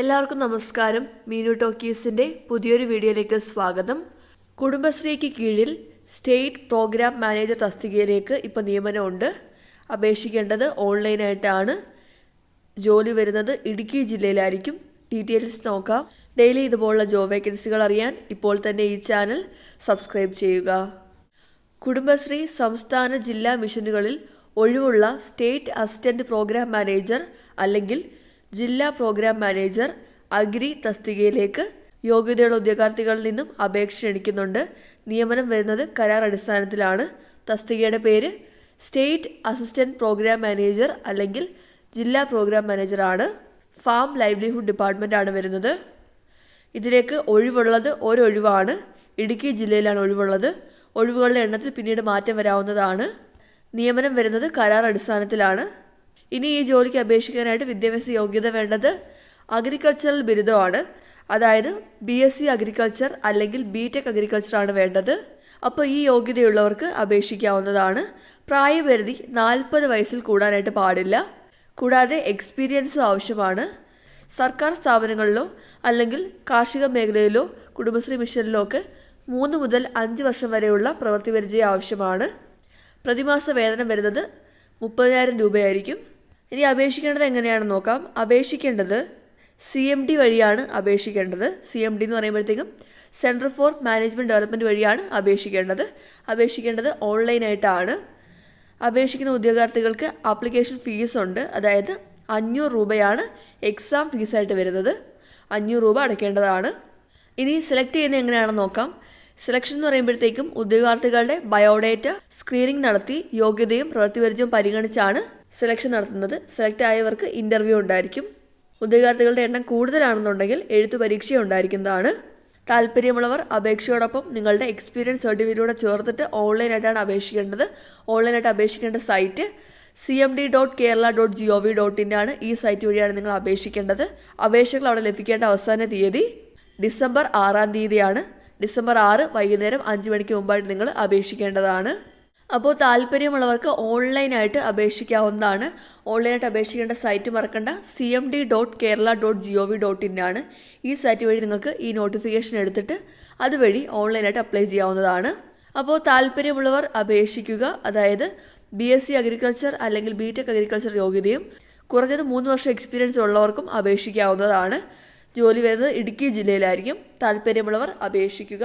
എല്ലാവർക്കും നമസ്കാരം. മീനു ടോക്കീസിന്റെ പുതിയൊരു വീഡിയോയിലേക്ക് സ്വാഗതം. കുടുംബശ്രീക്ക് കീഴിൽ സ്റ്റേറ്റ് പ്രോഗ്രാം മാനേജർ തസ്തികയിലേക്ക് ഇപ്പോൾ നിയമനമുണ്ട്. അപേക്ഷിക്കേണ്ടത് ഓൺലൈനായിട്ടാണ്. ജോലി വരുന്നത് ഇടുക്കി ജില്ലയിലായിരിക്കും. ഡീറ്റെയിൽസ് നോക്കാം. ഡെയിലി ഇതുപോലുള്ള ജോബ് വേക്കൻസികൾ അറിയാൻ ഇപ്പോൾ തന്നെ ഈ ചാനൽ സബ്സ്ക്രൈബ് ചെയ്യുക. കുടുംബശ്രീ സംസ്ഥാന ജില്ലാ മിഷനുകളിൽ ഒഴിവുള്ള സ്റ്റേറ്റ് അസിസ്റ്റന്റ് പ്രോഗ്രാം മാനേജർ അല്ലെങ്കിൽ ജില്ലാ പ്രോഗ്രാം മാനേജർ അഗ്രി തസ്തികയിലേക്ക് യോഗ്യതയുള്ള ഉദ്യോഗാർത്ഥികളിൽ നിന്നും അപേക്ഷ ക്ഷണിക്കുന്നുണ്ട്. നിയമനം വരുന്നത് കരാർ അടിസ്ഥാനത്തിലാണ്. തസ്തികയുടെ പേര് സ്റ്റേറ്റ് അസിസ്റ്റന്റ് പ്രോഗ്രാം മാനേജർ അല്ലെങ്കിൽ ജില്ലാ പ്രോഗ്രാം മാനേജറാണ് ഫാം ലൈവ്ലിഹുഡ് ഡിപ്പാർട്ട്മെന്റ് ആണ് വരുന്നത്. ഇതിലേക്ക് ഒഴിവുള്ളത് ഒരൊഴിവാണ്. ഇടുക്കി ജില്ലയിലാണ് ഒഴിവുള്ളത്. ഒഴിവുകളുടെ എണ്ണത്തിൽ പിന്നീട് മാറ്റം വരാവുന്നതാണ്. നിയമനം വരുന്നത് കരാർ അടിസ്ഥാനത്തിലാണ്. ഇനി ഈ ജോലിക്ക് അപേക്ഷിക്കാനായിട്ട് വിദ്യാഭ്യാസ യോഗ്യത വേണ്ടത് അഗ്രികൾച്ചറൽ ബിരുദമാണ്. അതായത് ബി എസ് സി അഗ്രികൾച്ചർ അല്ലെങ്കിൽ ബി ടെക് അഗ്രികൾച്ചറാണ് വേണ്ടത്. അപ്പോൾ ഈ യോഗ്യതയുള്ളവർക്ക് അപേക്ഷിക്കാവുന്നതാണ്. പ്രായപരിധി നാൽപ്പത് വയസ്സിൽ കൂടാനായിട്ട് പാടില്ല. കൂടാതെ എക്സ്പീരിയൻസും ആവശ്യമാണ്. സർക്കാർ സ്ഥാപനങ്ങളിലോ അല്ലെങ്കിൽ കാർഷിക മേഖലയിലോ കുടുംബശ്രീ മിഷനിലോ ഒക്കെ മൂന്ന് മുതൽ അഞ്ച് വർഷം വരെയുള്ള പ്രവൃത്തി പരിചയം ആവശ്യമാണ്. പ്രതിമാസ വേതനം വരുന്നത് മുപ്പതിനായിരം രൂപയായിരിക്കും. ഇനി അപേക്ഷിക്കേണ്ടത് എങ്ങനെയാണെന്ന് നോക്കാം. അപേക്ഷിക്കേണ്ടത് സി എം ഡി വഴിയാണ് അപേക്ഷിക്കേണ്ടത്. സി എം ഡി എന്ന് പറയുമ്പോഴത്തേക്കും സെന്റർ ഫോർ മാനേജ്മെന്റ് ഡെവലപ്മെന്റ് വഴിയാണ് അപേക്ഷിക്കേണ്ടത്. അപേക്ഷിക്കേണ്ടത് ഓൺലൈനായിട്ടാണ്. അപേക്ഷിക്കുന്ന ഉദ്യോഗാർത്ഥികൾക്ക് ആപ്ലിക്കേഷൻ ഫീസ് ഉണ്ട്. അതായത് അഞ്ഞൂറ് രൂപയാണ് എക്സാം ഫീസായിട്ട് വരുന്നത്. അഞ്ഞൂറ് രൂപ അടയ്ക്കേണ്ടതാണ്. ഇനി സെലക്ട് ചെയ്യുന്നത് എങ്ങനെയാണെന്ന് നോക്കാം. സെലക്ഷൻ എന്ന് പറയുമ്പോഴത്തേക്കും ഉദ്യോഗാർത്ഥികളുടെ ബയോഡേറ്റ സ്ക്രീനിംഗ് നടത്തി യോഗ്യതയും പ്രവൃത്തിപരിചയവും പരിഗണിച്ചാണ് സെലക്ഷൻ നടത്തുന്നത്. സെലക്ട് ആയവർക്ക് ഇന്റർവ്യൂ ഉണ്ടായിരിക്കും. ഉദ്യോഗാർത്ഥികളുടെ എണ്ണം കൂടുതലാണെന്നുണ്ടെങ്കിൽ എഴുത്തു പരീക്ഷ ഉണ്ടായിരിക്കുന്നതാണ്. താല്പര്യമുള്ളവർ അപേക്ഷയോടൊപ്പം നിങ്ങളുടെ എക്സ്പീരിയൻസ് സർട്ടിഫിക്കറ്റൂടെ ചേർത്തിട്ട് ഓൺലൈനായിട്ടാണ് അപേക്ഷിക്കേണ്ടത്. ഓൺലൈനായിട്ട് അപേക്ഷിക്കേണ്ട site C M D dot Kerala dot G O V dot in ആണ് ഈ സൈറ്റ് വഴിയാണ് നിങ്ങൾ അപേക്ഷിക്കേണ്ടത്. അപേക്ഷകൾ അവിടെ ലഭിക്കേണ്ട അവസാന തീയതി ഡിസംബർ ആറാം തീയതിയാണ്. ഡിസംബർ ആറ് വൈകുന്നേരം അഞ്ച് മണിക്ക് മുമ്പായിട്ട് നിങ്ങൾ അപേക്ഷിക്കേണ്ടതാണ്. അപ്പോൾ താല്പര്യമുള്ളവർക്ക് ഓൺലൈനായിട്ട് അപേക്ഷിക്കാവുന്നതാണ്. ഓൺലൈനായിട്ട് അപേക്ഷിക്കേണ്ട സൈറ്റ് മറക്കണ്ട. C M D dot Kerala dot G O V dot in ആണ്. ഈ സൈറ്റ് വഴി നിങ്ങൾക്ക് ഈ നോട്ടിഫിക്കേഷൻ എടുത്തിട്ട് അതുവഴി ഓൺലൈനായിട്ട് അപ്ലൈ ചെയ്യാവുന്നതാണ്. അപ്പോൾ താല്പര്യമുള്ളവർ അപേക്ഷിക്കുക. അതായത് ബി എസ് സി അഗ്രികൾച്ചർ അല്ലെങ്കിൽ ബി ടെക് അഗ്രികൾച്ചർ യോഗ്യതയും കുറഞ്ഞത് മൂന്ന് വർഷം എക്സ്പീരിയൻസ് ഉള്ളവർക്കും അപേക്ഷിക്കാവുന്നതാണ്. ജോലി വരുന്നത് ഇടുക്കി ജില്ലയിലായിരിക്കും. താല്പര്യമുള്ളവർ അപേക്ഷിക്കുക.